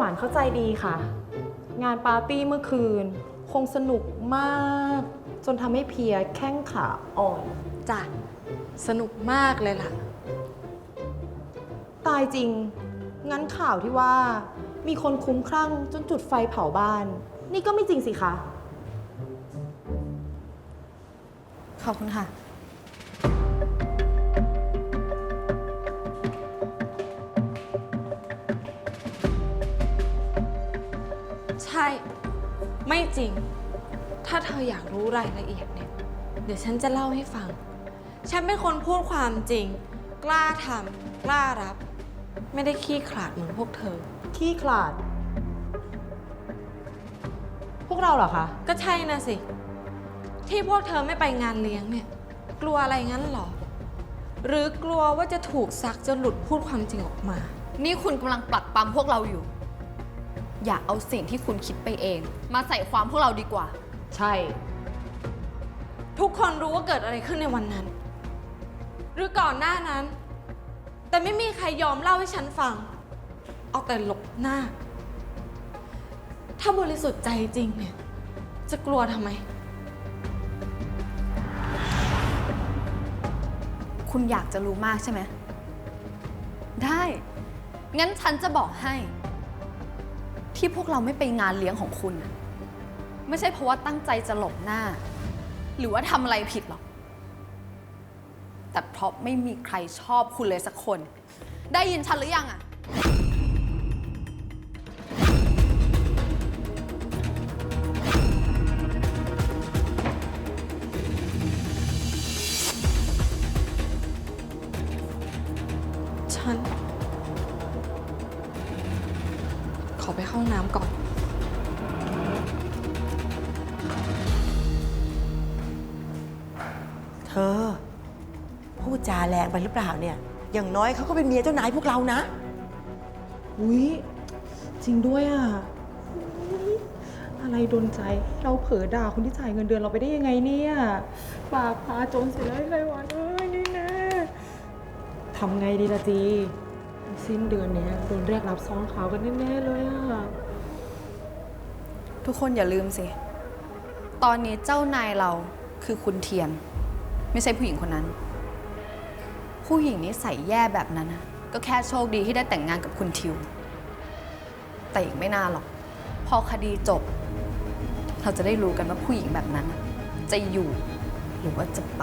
วานเข้าใจดีค่ะ งานปาร์ตี้เมื่อคืน คงสนุกมาก จนทำให้เพลียแข้งขาอ่อน จ้ะ สนุกมากเลยล่ะ ตายจริง งั้นข่าวที่ว่า มีคนคุ้มคลั่งจนจุดไฟเผาบ้าน นี่ก็ไม่จริงสิคะ ขอบคุณค่ะ ช่ ไม่จริง ถ้าเธออยากรู้รายละเอียดเนี่ย เดี๋ยวฉันจะเล่าให้ฟัง ฉันเป็นคนพูดความจริง กล้าทำกล้ารับ ไม่ได้ขี้ขลาดเหมือนพวกเธอ ขี้ขลาด พวกเราเหรอคะ ก็ใช่นะสิ ที่พวกเธอไม่ไปงานเลี้ยงเนี่ย กลัวอะไรงั้นเหรอ หรือกลัวว่าจะถูกซักจนหลุดพูดความจริงออกมา นี่คุณกำลังปลักปั๊มพวกเราอยู่ อย่าเอาสิ่งที่คุณคิดไปเอง มาใส่ความพวกเราดีกว่า ใช่ ทุกคนรู้ว่าเกิดอะไรขึ้นในวันนั้น หรือก่อนหน้านั้น แต่ไม่มีใครยอมเล่าให้ฉันฟัง เอาแต่หลบหน้า ถ้าบริสุทธิ์ใจจริงเนี่ย จะกลัวทำไม คุณอยากจะรู้มากใช่ไหม ได้ งั้นฉันจะบอกให้ ที่พวกเราไม่ไปงานเลี้ยงของคุณน่ะไม่ใช่เพราะว่าตั้งใจจะหลบหน้า หรือว่าทำอะไรผิดหรอก แต่เพราะไม่มีใครชอบคุณเลยสักคน ได้ยินฉันหรือยังอะฉัน ขอไปเข้าห้องน้ำก่อน เธอ พูดจาแรงไปหรือเปล่าเนี่ย อย่างน้อยเขาก็เป็นเมียเจ้านายพวกเรานะ อุ๊ย จริงด้วยอะอุ๊ยอะไรโดนใจ เราเผลอด่าคนที่จ่ายเงินเดือนเราไปได้ยังไงเนี่ยปากพาจนเสียเลยไรหวานเอ้ยนี่แน่ทำไงดีละจี สิ้นเดือนนี้โดนเรียกรับซองขาวกันแน่ๆเลยอะทุกคนอย่าลืมสิ ตอนนี้เจ้านายเราคือคุณเทียน ไม่ใช่ผู้หญิงคนนั้น ผู้หญิงนิสัยแย่แบบนั้นนะก็แค่โชคดีที่ได้แต่งงานกับคุณทิว แต่อีกไม่นานหรอก พอคดีจบ เราจะได้รู้กันว่าผู้หญิงแบบนั้นน่ะจะอยู่หรือว่าจะไป